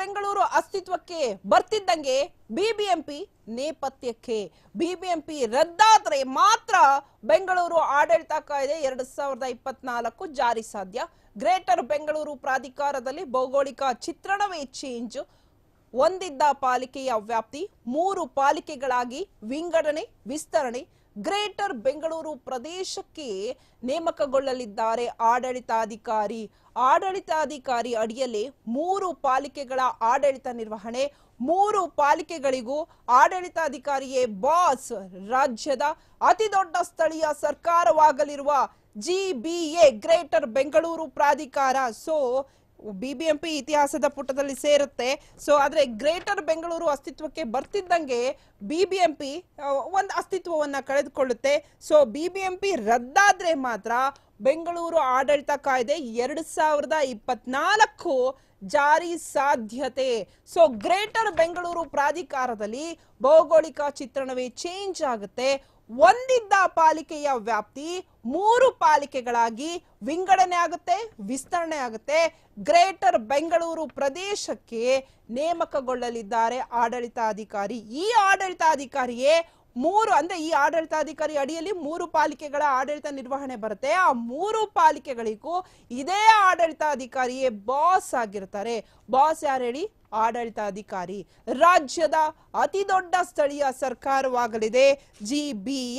ಬೆಂಗಳೂರು ಅಸ್ತಿತ್ವಕ್ಕೆ ಬರ್ತಿದ್ದಂಗೆ BBMP ನೇಪಥ್ಯಕ್ಕೆ. BBMP ರದ್ದಾದ್ರೆ ಮಾತ್ರ ಬೆಂಗಳೂರು ಆಡಳಿತ ಕಾಯ್ದೆ ಎರಡ್ ಸಾವಿರದ ಇಪ್ಪತ್ನಾಲ್ಕು ಜಾರಿ ಸಾಧ್ಯ. ಗ್ರೇಟರ್ ಬೆಂಗಳೂರು ಪ್ರಾಧಿಕಾರದಲ್ಲಿ ಭೌಗೋಳಿಕ ಚಿತ್ರಣವೇ ಚೇಂಜ್. ಒಂದಿದ್ದ ಪಾಲಿಕೆಯ ವ್ಯಾಪ್ತಿ ಮೂರು ಪಾಲಿಕೆಗಳಾಗಿ ವಿಂಗಡಣೆ, ವಿಸ್ತರಣೆ, ಗ್ರೇಟರ್ ಬೆಂಗಳೂರು ಪ್ರದೇಶಕ್ಕೆ ನೇಮಕಗೊಳ್ಳಲಿದ್ದಾರೆ ಆಡಳಿತಾಧಿಕಾರಿ. ಆಡಳಿತಾಧಿಕಾರಿ ಅಡಿಯಲ್ಲಿ ಮೂರು ಪಾಲಿಕೆಗಳ ಆಡಳಿತ ನಿರ್ವಹಣೆ, ಮೂರು ಪಾಲಿಕೆಗಳಿಗೂ ಆಡಳಿತಾಧಿಕಾರಿಯೇ ಬಾಸ್. ರಾಜ್ಯದ ಅತಿ ದೊಡ್ಡ ಸ್ಥಳೀಯ ಸರ್ಕಾರವಾಗಲಿರುವ ಜಿಬಿಎ ಗ್ರೇಟರ್ ಬೆಂಗಳೂರು ಪ್ರಾಧಿಕಾರ. ಸೊ ಬಿಬಿಎಂಪಿ ಇತಿಹಾಸದ ಪುಟದಲ್ಲಿ ಸೇರುತ್ತೆ. ಸೊ ಆದರೆ ಗ್ರೇಟರ್ ಬೆಂಗಳೂರು ಅಸ್ತಿತ್ವಕ್ಕೆ ಬರ್ತಿದ್ದಂಗೆ ಬಿಬಿಎಂಪಿ ಒಂದು ಅಸ್ತಿತ್ವವನ್ನ ಕಳೆದುಕೊಳ್ಳುತ್ತೆ. ಸೊ ಬಿಬಿಎಂಪಿ ರದ್ದಾದರೆ ಮಾತ್ರ ಬೆಂಗಳೂರು ಆಡಳಿತ ಕಾಯ್ದೆ ಎರಡ್ ಸಾವಿರದ ಇಪ್ಪತ್ನಾಲ್ಕು ಜಾರಿ ಸಾಧ್ಯತೆ. ಸೊ ಗ್ರೇಟರ್ ಬೆಂಗಳೂರು ಪ್ರಾಧಿಕಾರದಲ್ಲಿ ಭೌಗೋಳಿಕ ಚಿತ್ರಣವೇ ಚೇಂಜ್ ಆಗುತ್ತೆ. ಒಂದಿದ್ದ ಪಾಲಿಕೆಯ ವ್ಯಾಪ್ತಿ ಮೂರು ಪಾಲಿಕೆಗಳಾಗಿ ವಿಂಗಡಣೆ ಆಗುತ್ತೆ, ವಿಸ್ತರಣೆ ಆಗುತ್ತೆ. ಗ್ರೇಟರ್ ಬೆಂಗಳೂರು ಪ್ರದೇಶಕ್ಕೆ ನೇಮಕಗೊಳ್ಳಲಿದ್ದಾರೆ ಆಡಳಿತಾಧಿಕಾರಿ. ಈ ಆಡಳಿತಾಧಿಕಾರಿಯೇ ಮೂರು, ಅಂದ್ರೆ ಈ ಆಡಳಿತಾಧಿಕಾರಿ ಅಡಿಯಲ್ಲಿ ಮೂರು ಪಾಲಿಕೆಗಳ ಆಡಳಿತ ನಿರ್ವಹಣೆ ಬರುತ್ತೆ. ಆ ಮೂರು ಪಾಲಿಕೆಗಳಿಗೂ ಇದೇ ಆಡಳಿತಾಧಿಕಾರಿಯೇ ಬಾಸ್ ಆಗಿರ್ತಾರೆ. ಬಾಸ್ ಯಾರು ಹೇಳಿ? ಆಡಳಿತಾಧಿಕಾರಿ. ರಾಜ್ಯದ ಅತಿ ದೊಡ್ಡ ಸ್ಥಳೀಯ ಸರ್ಕಾರವಾಗಲಿದೆ. G B